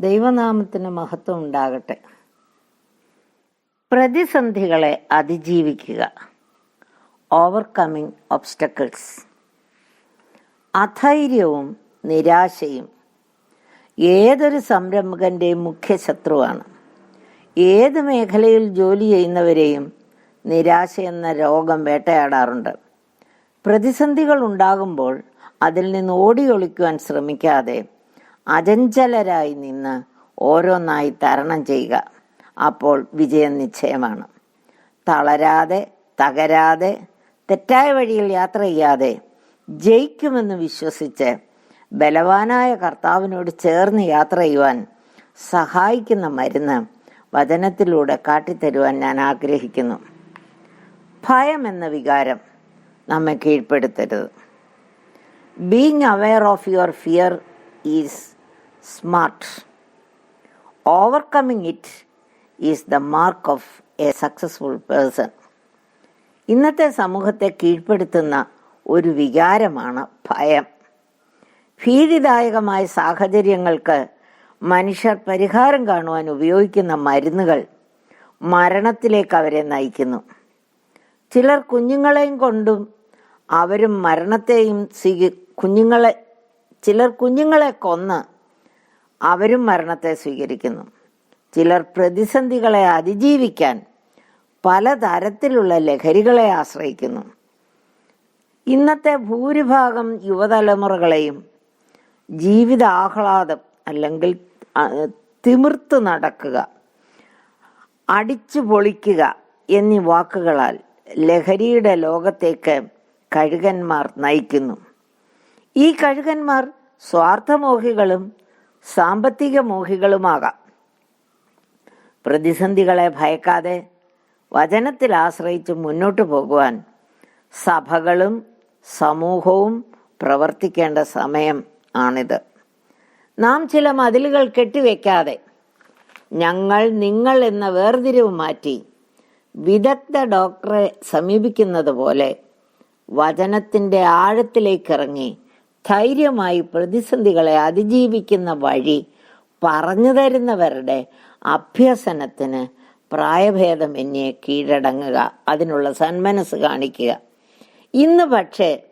ദൈവനാമത്തിന് മഹത്വം ഉണ്ടാകട്ടെ. പ്രതിസന്ധികളെ അതിജീവിക്കുക. ഓവർകമ്മിങ് ഒബ്സ്റ്റക്കിൾസ് അധൈര്യവും നിരാശയും ഏതൊരു സംരംഭകന്റെയും മുഖ്യ ശത്രുവാണ് ഏത് മേഖലയിൽ ജോലി ചെയ്യുന്നവരെയും നിരാശ എന്ന രോഗം വേട്ടയാടാറുണ്ട്. പ്രതിസന്ധികൾ ഉണ്ടാകുമ്പോൾ അതിൽ നിന്ന് ഓടിയൊളിക്കുവാൻ ശ്രമിക്കാതെ അചഞ്ചലരായി നിന്ന് ഓരോന്നായി തരണം ചെയ്യുക. അപ്പോൾ വിജയം നിശ്ചയമാണ്. തളരാതെ തകരാതെ തെറ്റായ വഴിയിൽ യാത്ര ചെയ്യാതെ ജയിക്കുമെന്ന് വിശ്വസിച്ച് ബലവാനായ കർത്താവിനോട് ചേർന്ന് യാത്ര ചെയ്യുവാൻ സഹായിക്കുന്ന മരുന്ന് വചനത്തിലൂടെ കാട്ടിത്തരുവാൻ ഞാൻ ആഗ്രഹിക്കുന്നു. ഭയം എന്ന വികാരം നമ്മെ കീഴ്പ്പെടുത്തരുത്. Being aware of your fear is smart overcoming it is the mark of a successful person ഇന്നത്തെ സമൂഹത്തെ കീഴ്പ്പെടുത്തുന്ന ഒരു വികാരമാണ് ഭയം. ഭീതിദായകമായ സാഹചര്യങ്ങൾക്ക് മനുഷ്യർ പരിഹാരം കാണുവാൻ ഉപയോഗിക്കുന്ന മരുന്നുകൾ മരണത്തിലേക്ക് അവരെ നയിക്കുന്നു. ചിലർ കുഞ്ഞുങ്ങളെയും കൊണ്ടും അവരും മരണത്തെയും സ്വീകരി കുഞ്ഞുങ്ങളെ ചിലർ കുഞ്ഞുങ്ങളെ കൊന്ന് അവരും മരണത്തെ സ്വീകരിക്കുന്നു. ചിലർ പ്രതിസന്ധികളെ അതിജീവിക്കാൻ പലതരത്തിലുള്ള ലഹരികളെ ആശ്രയിക്കുന്നു. ഇന്നത്തെ ഭൂരിഭാഗം യുവതലമുറകളെയും ജീവിത ആഹ്ലാദം അല്ലെങ്കിൽ തിമിർത്ത് നടക്കുക അടിച്ചു പൊളിക്കുക എന്നീ വാക്കുകളാൽ ലഹരിയുടെ ലോകത്തേക്ക് കഴുകന്മാർ നയിക്കുന്നു. ഈ കഴുകന്മാർ സ്വാർത്ഥമോഹികളും സാമ്പത്തിക മോഹികളുമാകാം പ്രതിസന്ധികളെ ഭയക്കാതെ വചനത്തിൽ ആശ്രയിച്ച് മുന്നോട്ടു പോകുവാൻ സഭകളും സമൂഹവും പ്രവർത്തിക്കേണ്ട സമയം ആണിത്. നാം ചില മതിലുകൾ കെട്ടിവെക്കാതെ ഞങ്ങൾ നിങ്ങൾ എന്ന വേർതിരിവ് മാറ്റി വിദഗ്ധ ഡോക്ടറെ സമീപിക്കുന്നത് പോലെ വചനത്തിന്റെ ആഴത്തിലേക്ക് ഇറങ്ങി ധൈര്യമായി പ്രതിസന്ധികളെ അതിജീവിക്കുന്ന വഴി പറഞ്ഞു തരുന്നവരുടെ അഭ്യസനത്തിന് പ്രായഭേദമന്യേ കീഴടങ്ങുക അതിനുള്ള സന്മനസ് കാണിക്കുക. ഇന്ന് പക്ഷേ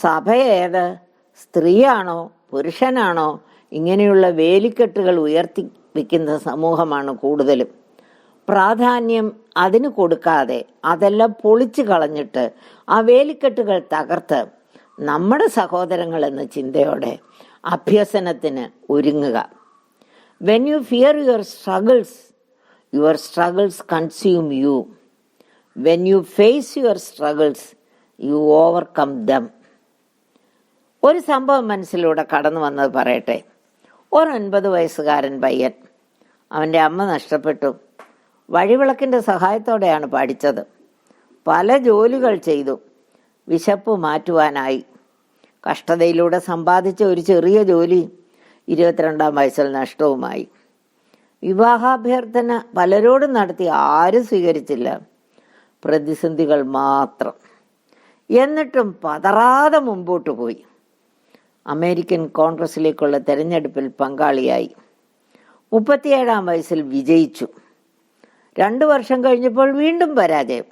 സഭ ഏത്? സ്ത്രീയാണോ പുരുഷനാണോ ഇങ്ങനെയുള്ള വേലിക്കെട്ടുകൾ ഉയർത്തി വയ്ക്കുന്ന സമൂഹമാണ് കൂടുതലും. പ്രാധാന്യം അതിന് കൊടുക്കാതെ അതെല്ലാം പൊളിച്ചു കളഞ്ഞിട്ട് ആ വേലിക്കെട്ടുകൾ തകർത്ത് നമ്മുടെ സഹോദരങ്ങൾ എന്ന ചിന്തയോടെ അഭ്യസനത്തിന് ഒരുങ്ങുക. When you fear your struggles your struggles consume you when you face your struggles you overcome them ഒരു സംഭവം മനസ്സിലൂടെ കടന്നു വന്നത് പറയട്ടെ. ഒരു ഒൻപത് വയസ്സുകാരൻ പയ്യൻ അവന്റെ അമ്മ നഷ്ടപ്പെട്ടു. വഴിവിളക്കിന്റെ സഹായത്തോടെയാണ് പഠിച്ചത്. പല ജോലികൾ ചെയ്തു. വിശപ്പ് മാറ്റുവാനായി. കഷ്ടതയിലൂടെ സമ്പാദിച്ച ഒരു ചെറിയ ജോലി ഇരുപത്തിരണ്ടാം വയസ്സിൽ നഷ്ടവുമായി. വിവാഹാഭ്യർത്ഥന പലരോടും നടത്തി ആരും സ്വീകരിച്ചില്ല. പ്രതിസന്ധികൾ മാത്രം. എന്നിട്ടും പതറാതെ മുമ്പോട്ട് പോയി. അമേരിക്കൻ കോൺഗ്രസിലേക്കുള്ള തെരഞ്ഞെടുപ്പിൽ പങ്കാളിയായി. മുപ്പത്തിയേഴാം വയസ്സിൽ വിജയിച്ചു. രണ്ടു വർഷം കഴിഞ്ഞപ്പോൾ വീണ്ടും പരാജയം.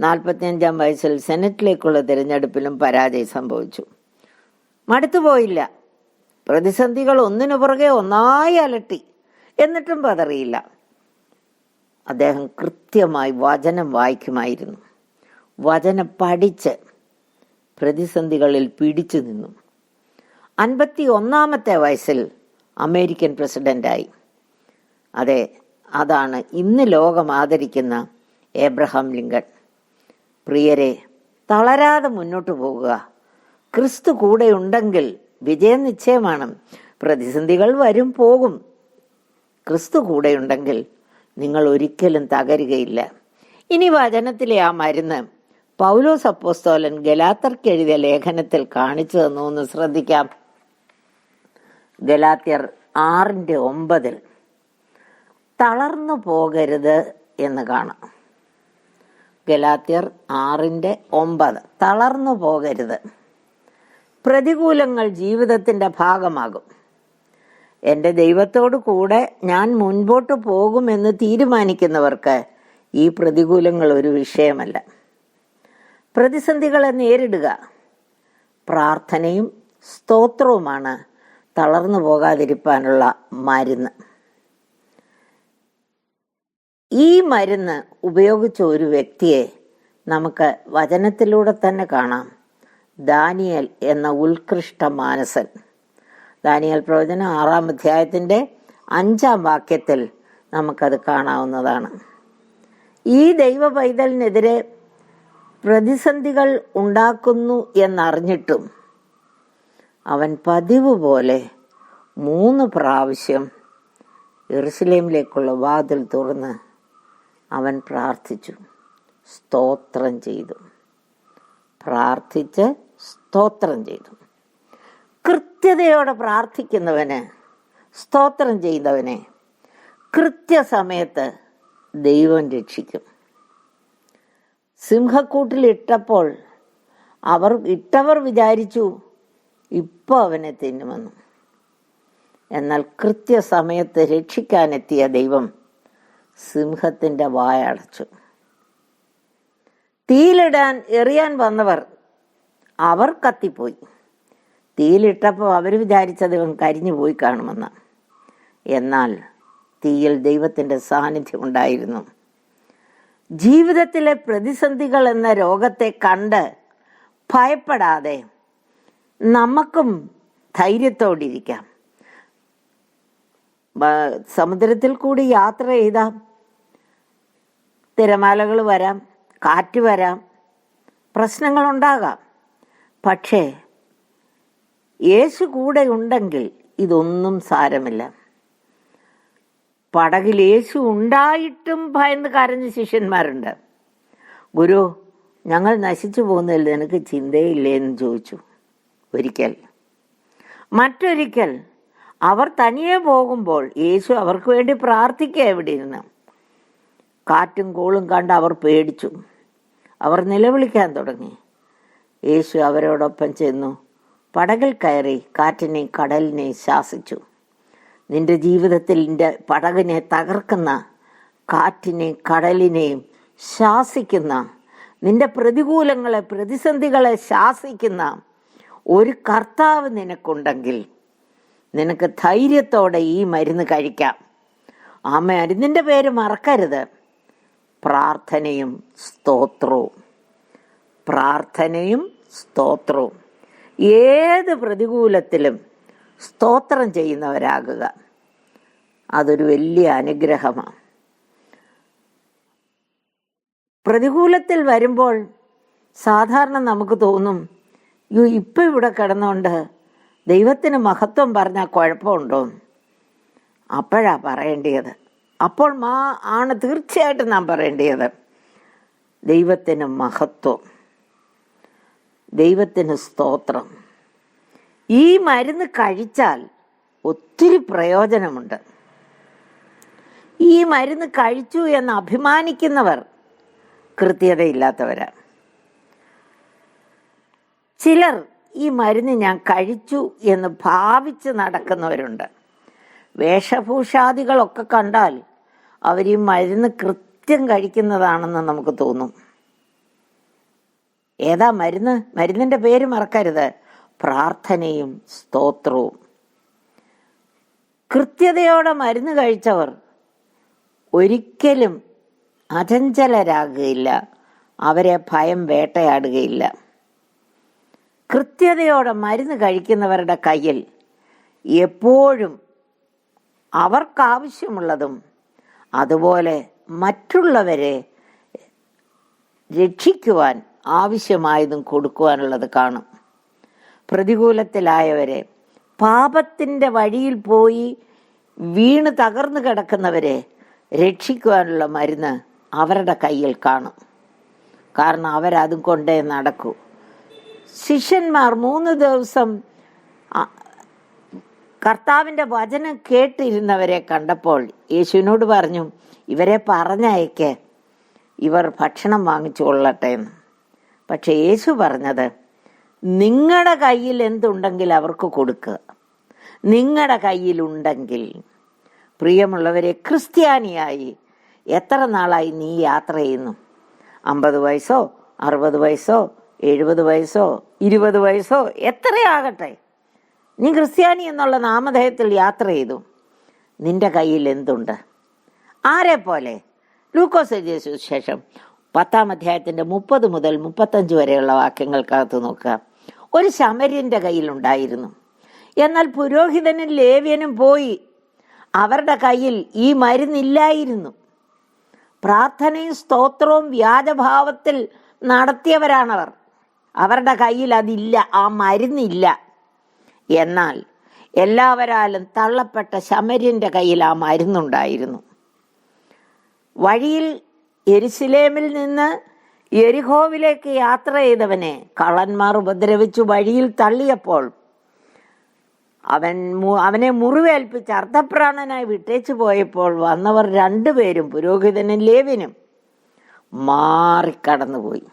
നാൽപ്പത്തിയഞ്ചാം വയസ്സിൽ സെനറ്റിലേക്കുള്ള തിരഞ്ഞെടുപ്പിലും പരാജയം സംഭവിച്ചു. മടുത്തുപോയില്ല പ്രതിസന്ധികൾ ഒന്നിനു പുറകെ ഒന്നായി അലട്ടി. എന്നിട്ടും പതറിയില്ല. അദ്ദേഹം കൃത്യമായി വചനം വായിക്കുമായിരുന്നു. വചനം പഠിച്ച് പ്രതിസന്ധികളിൽ പിടിച്ചു നിന്നു. അൻപത്തി ഒന്നാമത്തെ വയസ്സിൽ അമേരിക്കൻ പ്രസിഡന്റായി. അതെ അതാണ് ഇന്ന് ലോകം ആദരിക്കുന്ന ഏബ്രഹാം ലിങ്കൺ. പ്രിയരെ തളരാതെ മുന്നോട്ട് പോകുക. ക്രിസ്തു കൂടെ ഉണ്ടെങ്കിൽ വിജയം നിശ്ചയമാണ്. പ്രതിസന്ധികൾ വരും പോകും. ക്രിസ്തു കൂടെ ഉണ്ടെങ്കിൽ നിങ്ങൾ ഒരിക്കലും തകരുകയില്ല. ഇനി വചനത്തിലെ ആ മരുന്ന് പൗലോസ് അപ്പോസ്തോലൻ ഗലാത്തർക്ക് എഴുതിയ ലേഖനത്തിൽ കാണിച്ചു തന്നു എന്ന് ശ്രദ്ധിക്കാം. ഗലാത്യർ ആറിന്റെ ഒമ്പതിൽ തളർന്നു പോകരുത് എന്ന് കാണാം. ഗലാത്യർ ആറിന്റെ ഒമ്പത്. തളർന്നു പോകരുത്. പ്രതികൂലങ്ങൾ ജീവിതത്തിന്റെ ഭാഗമാകും. എന്റെ ദൈവത്തോടു കൂടെ ഞാൻ മുൻപോട്ട് പോകുമെന്ന് തീരുമാനിക്കുന്നവർക്ക് ഈ പ്രതികൂലങ്ങൾ ഒരു വിഷയമല്ല. പ്രതിസന്ധികളെ നേരിടുക. പ്രാർത്ഥനയും സ്തോത്രവുമാണ് തളർന്നു പോകാതിരിക്കാനുള്ള മരുന്ന്. ഈ മരുന്ന് ഉപയോഗിച്ച ഒരു വ്യക്തിയെ നമുക്ക് വചനത്തിലൂടെ തന്നെ കാണാം. ദാനിയൽ എന്ന ഉത്കൃഷ്ട മാനസൻ. ദാനിയൽ പ്രവചനം ആറാം അധ്യായത്തിന്റെ അഞ്ചാം വാക്യത്തിൽ നമുക്കത് കാണാവുന്നതാണ്. ഈ ദൈവ പൈതലിനെതിരെ പ്രതിസന്ധികൾ ഉണ്ടാക്കുന്നു എന്നറിഞ്ഞിട്ടും അവൻ പതിവ് പോലെ മൂന്ന് പ്രാവശ്യം എറുസലേമിലേക്കുള്ള വാതിൽ തുറന്ന് അവൻ പ്രാർത്ഥിച്ചു. സ്തോത്രം ചെയ്തു. പ്രാർത്ഥിച്ച് സ്തോത്രം ചെയ്തു. കൃത്യതയോടെ പ്രാർത്ഥിക്കുന്നവന് സ്തോത്രം ചെയ്തവനെ കൃത്യസമയത്ത് ദൈവം രക്ഷിക്കും. സിംഹക്കൂട്ടിൽ ഇട്ടപ്പോൾ അവർ ഇട്ടവർ വിചാരിച്ചു ഇപ്പോൾ അവനെ തിന്നുമെന്നും. എന്നാൽ കൃത്യസമയത്ത് രക്ഷിക്കാനെത്തിയ ദൈവം സിംഹത്തിന്റെ വായ അടച്ചു. തീയിലിടാൻ എറിയാൻ വന്നവർ അവർ കത്തിപ്പോയി. തീയിലിട്ടപ്പോൾ അവർ വിചാരിച്ചത് ഇവൻ കരിഞ്ഞു പോയി കാണുമെന്ന്. എന്നാൽ തീയിൽ ദൈവത്തിന്റെ സാന്നിധ്യം ഉണ്ടായിരുന്നു. ജീവിതത്തിലെ പ്രതിസന്ധികൾ എന്ന രോഗത്തെ കണ്ട് ഭയപ്പെടാതെ നമുക്കും ധൈര്യത്തോടിരിക്കാം. സമുദ്രത്തിൽ കൂടി യാത്ര ചെയ്താം തിരമാലകൾ വരാം കാറ്റ് വരാം പ്രശ്നങ്ങളുണ്ടാകാം. പക്ഷേ യേശു കൂടെ ഉണ്ടെങ്കിൽ ഇതൊന്നും സാരമില്ല. പടകിൽ യേശു ഉണ്ടായിട്ടും ഭയന്ന് കരഞ്ഞ ശിഷ്യന്മാരുണ്ട്. ഗുരു ഞങ്ങൾ നശിച്ചു പോകുന്നതിൽ നിനക്ക് ചിന്തയില്ലേ എന്ന് ചോദിച്ചു. ഒരിക്കൽ. മറ്റൊരിക്കൽ അവർ തനിയെ പോകുമ്പോൾ യേശു അവർക്ക് വേണ്ടി പ്രാർത്ഥിക്കുക എവിടെ ഇരുന്ന്? കാറ്റും കോളും കണ്ട് അവർ പേടിച്ചു. അവർ നിലവിളിക്കാൻ തുടങ്ങി. യേശു അവരോടൊപ്പം ചെന്നു. പടകിൽ കയറി കാറ്റിനെ കടലിനെ ശാസിച്ചു. നിന്റെ ജീവിതത്തിൽ നിന്റെ പടകിനെ തകർക്കുന്ന കാറ്റിനെ കടലിനെയും ശാസിക്കുന്ന നിന്റെ പ്രതികൂലങ്ങളെ പ്രതിസന്ധികളെ ശാസിക്കുന്ന ഒരു കർത്താവ് നിനക്കുണ്ടെങ്കിൽ നിനക്ക് ധൈര്യത്തോടെ ഈ മരുന്ന് കഴിക്കാം. ആ മരുന്നിന്റെ പേര് മറക്കരുത്. പ്രാർത്ഥനയും സ്തോത്രവും. പ്രാർത്ഥനയും സ്തോത്രവും. ഏത് പ്രതികൂലത്തിലും സ്തോത്രം ചെയ്യുന്നവരാകുക. അതൊരു വലിയ അനുഗ്രഹമാണ്. പ്രതികൂലത്തിൽ വരുമ്പോൾ സാധാരണ നമുക്ക് തോന്നും യോ ഇപ്പം ഇവിടെ കിടന്നുകൊണ്ട് ദൈവത്തിന് മഹത്വം പറഞ്ഞാൽ കുഴപ്പമുണ്ടോ അപ്പോഴാണ് പറയേണ്ടത് അപ്പോൾ മാ ആണ് തീർച്ചയായിട്ടും നാം പറയേണ്ടത് ദൈവത്തിന് മഹത്വം. ദൈവത്തിന് സ്തോത്രം. ഈ മരുന്ന് കഴിച്ചാൽ ഒത്തിരി പ്രയോജനമുണ്ട്. ഈ മരുന്ന് കഴിച്ചു എന്ന് അഭിമാനിക്കുന്നവർ കൃത്യതയില്ലാത്തവരാണ്. ചിലർ ഈ മരുന്ന് ഞാൻ കഴിച്ചു എന്ന് ഭാവിച്ച് നടക്കുന്നവരുണ്ട്. വേഷഭൂഷാദികളൊക്കെ കണ്ടാൽ അവർ ഈ മരുന്ന് കൃത്യം കഴിക്കുന്നതാണെന്ന് നമുക്ക് തോന്നും. ഏതാ മരുന്ന്? മരുന്നിന്റെ പേര് മറക്കരുത്. പ്രാർത്ഥനയും സ്തോത്രവും. കൃത്യതയോടെ മരുന്ന് കഴിച്ചവർ ഒരിക്കലും അചഞ്ചലരാകുകയില്ല. അവരെ ഭയം വേട്ടയാടുകയില്ല. കൃത്യതയോടെ മരുന്ന് കഴിക്കുന്നവരുടെ കയ്യിൽ എപ്പോഴും അവർക്കാവശ്യമുള്ളതും അതുപോലെ മറ്റുള്ളവരെ രക്ഷിക്കുവാൻ ആവശ്യമായതും കൊടുക്കുവാനുള്ളത് കാണും. പ്രതികൂലത്തിലായവരെ പാപത്തിന്റെ വഴിയിൽ പോയി വീണ് തകർന്നു കിടക്കുന്നവരെ രക്ഷിക്കുവാനുള്ള മരുന്ന് അവരുടെ കയ്യിൽ കാണും. കാരണം അവരതും കൊണ്ടേ നടക്കൂ. ശിഷ്യന്മാർ മൂന്ന് ദിവസം കർത്താവിന്റെ വചനം കേട്ടിരുന്നവരെ കണ്ടപ്പോൾ യേശുവിനോട് പറഞ്ഞു ഇവരെ പറഞ്ഞയക്ക്. ഇവർ ഭക്ഷണം വാങ്ങിച്ചു കൊള്ളട്ടെ എന്ന്. പക്ഷെ യേശു പറഞ്ഞത് നിങ്ങളുടെ കയ്യിൽ എന്തുണ്ടെങ്കിൽ അവർക്ക് കൊടുക്കുക നിങ്ങളുടെ കയ്യിലുണ്ടെങ്കിൽ. പ്രിയമുള്ളവരെ ക്രിസ്ത്യാനിയായി എത്ര നാളായി നീ യാത്ര ചെയ്യുന്നു? അമ്പത് വയസ്സോ അറുപത് വയസ്സോ എഴുപത് വയസ്സോ ഇരുപത് വയസ്സോ എത്രയാകട്ടെ? നീ ക്രിസ്ത്യാനി എന്നുള്ള നാമധേയത്തിൽ യാത്ര ചെയ്തു. നിന്റെ കയ്യിൽ എന്തുണ്ട്? ആരെ പോലെ? ലൂക്കോസ് ശേഷം പത്താം അധ്യായത്തിന്റെ മുപ്പത് മുതൽ മുപ്പത്തഞ്ച് വരെയുള്ള വാക്യങ്ങൾക്കകത്ത് നോക്കുക. ഒരു ശമര്യന്റെ കയ്യിലുണ്ടായിരുന്നു എന്നാൽ പുരോഹിതനും ലേവ്യനും പോയി. അവരുടെ കയ്യിൽ ഈ മരുന്നില്ലായിരുന്നു. പ്രാർത്ഥനയും സ്തോത്രവും വ്യാജഭാവത്തിൽ നടത്തിയവരാണവർ. അവരുടെ കയ്യിൽ അതില്ല ആ മരുന്നില്ല. എന്നാൽ എല്ലാവരാലും തള്ളപ്പെട്ട ശമര്യന്റെ കയ്യിൽ ആ മരുന്നുണ്ടായിരുന്നു. വഴിയിൽ എരുസലേമിൽ നിന്ന് എരിഹോവിലേക്ക് യാത്ര ചെയ്തവനെ കള്ളന്മാർ ഉപദ്രവിച്ചു വഴിയിൽ തള്ളിയപ്പോൾ അവൻ അവനെ മുറിവേൽപ്പിച്ച് അർദ്ധപ്രാണനായി വിട്ടേച്ചു പോയപ്പോൾ വന്നവർ രണ്ടുപേരും പുരോഹിതനും ലേവിനും മാറിക്കടന്നുപോയി.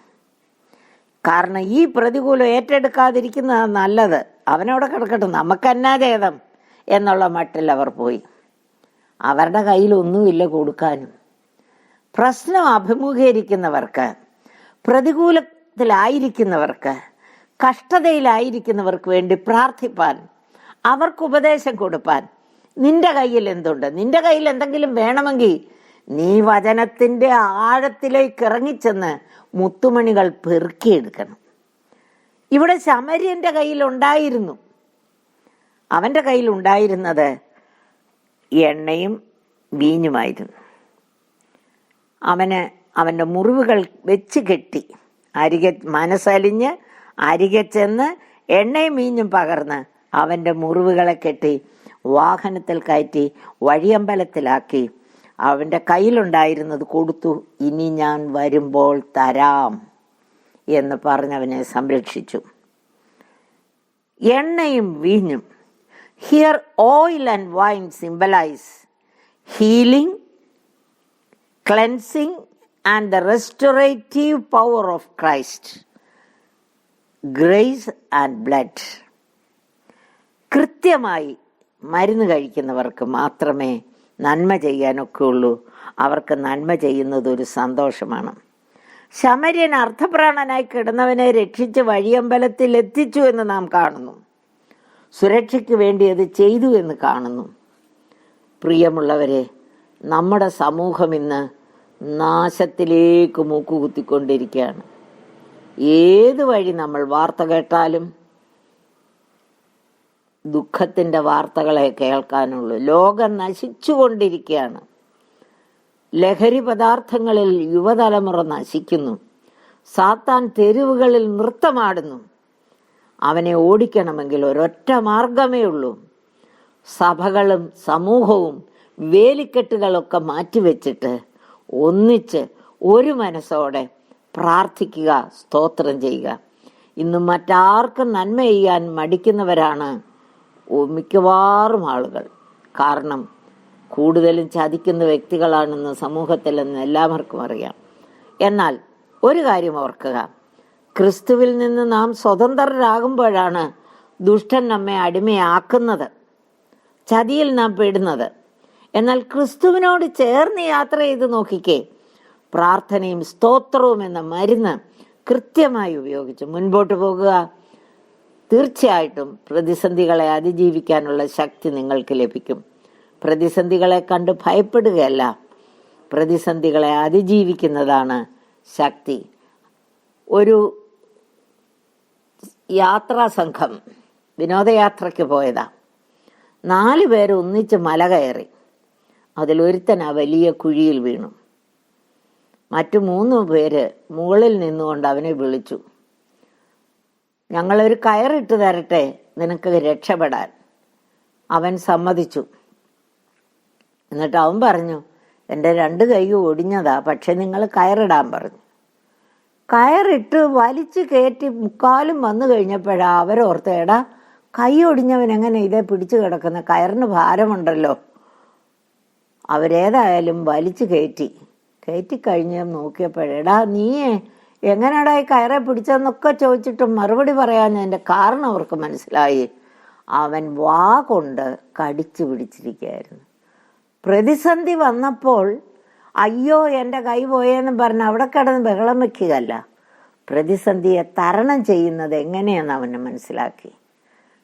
കാരണം ഈ പ്രതികൂലം ഏറ്റെടുക്കാതിരിക്കുന്നതാണ് നല്ലത്. അവനവിടെ കിടക്കട്ടെ നമുക്കെന്നാ ഛേദം എന്നുള്ള മട്ടിൽ അവർ പോയി. അവരുടെ കയ്യിലൊന്നുമില്ല കൊടുക്കാനും. പ്രശ്നം അഭിമുഖീകരിക്കുന്നവർക്ക് പ്രതികൂലത്തിലായിരിക്കുന്നവർക്ക് കഷ്ടതയിലായിരിക്കുന്നവർക്ക് വേണ്ടി പ്രാർത്ഥിപ്പാൻ അവർക്ക് ഉപദേശം കൊടുപ്പാൻ നിന്റെ കയ്യിൽ എന്തുണ്ട്? നിന്റെ കയ്യിൽ എന്തെങ്കിലും വേണമെങ്കിൽ നീ വചനത്തിന്റെ ആഴത്തിലേക്ക് ഇറങ്ങിച്ചെന്ന് മുത്തുമണികൾ പെറുക്കിയെടുക്കണം. ഇവിടെ ശമര്യന്റെ കയ്യിലുണ്ടായിരുന്നു. അവന്റെ കയ്യിലുണ്ടായിരുന്നത് എണ്ണയും വീഞ്ഞുമായിരുന്നു. അവന് അവന്റെ മുറിവുകൾ വെച്ച് കെട്ടി. അരികെ മനസ്സലിഞ്ഞ് അരികെ ചെന്ന് എണ്ണയും വീഞ്ഞും പകർന്ന് അവന്റെ മുറിവുകളെ കെട്ടി വാഹനത്തിൽ കയറ്റി വഴിയമ്പലത്തിലാക്കി. അവന്റെ കയ്യിലുണ്ടായിരുന്നത് കൊടുത്തു ഇനി ഞാൻ വരുമ്പോൾ തരാം. എന്ന് പറഞ്ഞവനെ സംരക്ഷിച്ചു. എണ്ണയും വീഞ്ഞും. Here oil and wine symbolise healing cleansing and the restorative power of Christ grace and blood കൃത്യമായി മരുന്ന് കഴിക്കുന്നവർക്ക് മാത്രമേ നന്മ ചെയ്യാനൊക്കെ ഉള്ളൂ അവർക്ക് നന്മ ചെയ്യുന്നത് ഒരു സന്തോഷമാണ്. ശമര്യൻ അർത്ഥപ്രാണനായി കിടന്നവനെ രക്ഷിച്ച് വഴിയമ്പലത്തിൽ എത്തിച്ചു എന്ന് നാം കാണുന്നു. സുരക്ഷയ്ക്ക് വേണ്ടി അത് ചെയ്തു എന്ന് കാണുന്നു. പ്രിയമുള്ളവരെ നമ്മുടെ സമൂഹം ഇന്ന് നാശത്തിലേക്ക് മൂക്കുകുത്തിക്കൊണ്ടിരിക്കുകയാണ്. ഏത് വഴി നമ്മൾ വാർത്ത കേട്ടാലും ദുഃഖത്തിന്റെ വാർത്തകളെ കേൾക്കാനുള്ളൂ. ലോകം നശിച്ചുകൊണ്ടിരിക്കുകയാണ്. ലഹരി പദാർത്ഥങ്ങളിൽ യുവതലമുറ നശിക്കുന്നു. സാത്താൻ തെരുവുകളിൽ നൃത്തമാടുന്നു. അവനെ ഓടിക്കണമെങ്കിൽ ഒരൊറ്റ മാർഗമേ ഉള്ളൂ. സഭകളും സമൂഹവും വേലിക്കെട്ടുകളൊക്കെ മാറ്റിവെച്ചിട്ട് ഒന്നിച്ച് ഒരു മനസ്സോടെ പ്രാർത്ഥിക്കുക സ്തോത്രം ചെയ്യുക. ഇന്ന് മറ്റാർക്കും നന്മ ചെയ്യാൻ മടിക്കുന്നവരാണ് മിക്കവാറും ആളുകൾ. കാരണം കൂടുതലും ചതിക്കുന്ന വ്യക്തികളാണെന്ന് സമൂഹത്തിലെന്ന് എല്ലാവർക്കും അറിയാം. എന്നാൽ ഒരു കാര്യം ഓർക്കുക. ക്രിസ്തുവിൽ നിന്ന് നാം സ്വതന്ത്രരാകുമ്പോഴാണ് ദുഷ്ടൻ നമ്മെ അടിമയാക്കുന്നത്. ചതിയിൽ നാം പെടുന്നത്. എന്നാൽ ക്രിസ്തുവിനോട് ചേർന്ന് യാത്ര ചെയ്ത് നോക്കിക്കേ. പ്രാർത്ഥനയും സ്തോത്രവും എന്ന മരുന്ന് കൃത്യമായി ഉപയോഗിച്ച് മുൻപോട്ട് പോകുക. തീർച്ചയായിട്ടും പ്രതിസന്ധികളെ അതിജീവിക്കാനുള്ള ശക്തി നിങ്ങൾക്ക് ലഭിക്കും. പ്രതിസന്ധികളെ കണ്ട് ഭയപ്പെടുകയല്ല. പ്രതിസന്ധികളെ അതിജീവിക്കുന്നതാണ് ശക്തി. ഒരു യാത്രാ സംഘം വിനോദയാത്രയ്ക്ക് പോയതാ. നാല് പേര് ഒന്നിച്ച് മല കയറി. അതിലൊരുത്തൻ ആ വലിയ കുഴിയിൽ വീണു. മറ്റു മൂന്ന് പേര് മുകളിൽ നിന്നുകൊണ്ട് അവനെ വിളിച്ചു. ഞങ്ങളൊരു കയറിട്ട് തരട്ടെ നിനക്ക് രക്ഷപ്പെടാൻ. അവൻ സമ്മതിച്ചു. എന്നിട്ട് അവൻ പറഞ്ഞു എന്റെ രണ്ട് കൈ ഒടിഞ്ഞതാ പക്ഷെ നിങ്ങൾ കയറിടാൻ പറഞ്ഞു. കയറിട്ട് വലിച്ചു കയറ്റി മുക്കാലും വന്നു കഴിഞ്ഞപ്പോഴാ അവരോർത്ത് എടാ കൈ ഒടിഞ്ഞവൻ എങ്ങനെ ഇതേ പിടിച്ചു കിടക്കുന്ന? കയറിന് ഭാരമുണ്ടല്ലോ. അവരേതായാലും വലിച്ചു കയറ്റി. കയറ്റി കഴിഞ്ഞ് നോക്കിയപ്പോഴേടാ നീയെ എങ്ങനെയാടാ ഈ കയറെ പിടിച്ചതെന്നൊക്കെ ചോദിച്ചിട്ട് മറുപടി പറയാൻ എന്റെ കാരണം അവർക്ക് മനസ്സിലായി. അവൻ വാ കൊണ്ട് കടിച്ചു പിടിച്ചിരിക്കുകയായിരുന്നു. പ്രതിസന്ധി വന്നപ്പോൾ അയ്യോ എന്റെ കൈ പോയെന്ന് പറഞ്ഞ് അവിടെ കിടന്ന് ബഹളം വെക്കുകയല്ല. പ്രതിസന്ധിയെ തരണം ചെയ്യുന്നത് എങ്ങനെയെന്ന് അവന് മനസ്സിലാക്കി.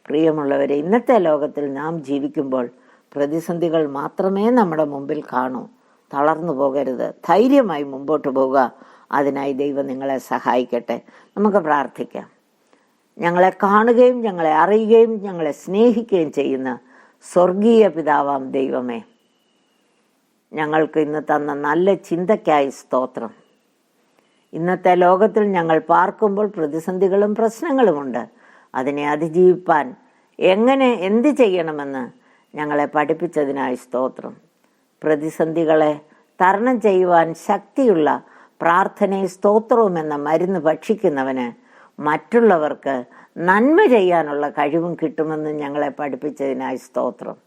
പ്രിയമുള്ളവരെ ഇന്നത്തെ ലോകത്തിൽ നാം ജീവിക്കുമ്പോൾ പ്രതിസന്ധികൾ മാത്രമേ നമ്മുടെ മുമ്പിൽ കാണൂ. തളർന്നു പോകരുത്. ധൈര്യമായി മുമ്പോട്ട് പോവുക. അതിനായി ദൈവം നിങ്ങളെ സഹായിക്കട്ടെ. നമുക്ക് പ്രാർത്ഥിക്കാം. ഞങ്ങളെ കാണുകയും ഞങ്ങളെ അറിയുകയും ഞങ്ങളെ സ്നേഹിക്കുകയും ചെയ്യുന്ന സ്വർഗീയ പിതാവാം ദൈവമേ. ഞങ്ങൾക്ക് ഇന്ന് തന്ന നല്ല ചിന്തയ്ക്കായി സ്തോത്രം. ഇന്നത്തെ ലോകത്തിൽ ഞങ്ങൾ പാർക്കുമ്പോൾ പ്രതിസന്ധികളും പ്രശ്നങ്ങളുമുണ്ട്. അതിനെ അതിജീവിപ്പാൻ എങ്ങനെ എന്ത് ചെയ്യണമെന്ന് ഞങ്ങളെ പഠിപ്പിച്ചതിനായി സ്തോത്രം. പ്രതിസന്ധികളെ തരണം ചെയ്യുവാൻ ശക്തിയുള്ള പ്രാർത്ഥനയും സ്തോത്രവും എന്ന മരുന്ന് ഭക്ഷിക്കുന്നവന് മറ്റുള്ളവർക്ക് നന്മ ചെയ്യാനുള്ള കഴിവും കിട്ടുമെന്ന് ഞങ്ങളെ പഠിപ്പിച്ചതിനായി സ്തോത്രം.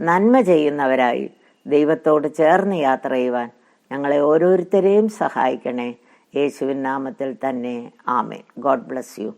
നന്മ ചെയ്യുന്നവരായി ദൈവത്തോട് ചേർന്ന് യാത്ര ചെയ്യുവാൻ ഞങ്ങളെ ഓരോരുത്തരെയും സഹായിക്കണേ. യേശുവിൻ നാമത്തിൽ തന്നെ. ആമേൻ. God bless you.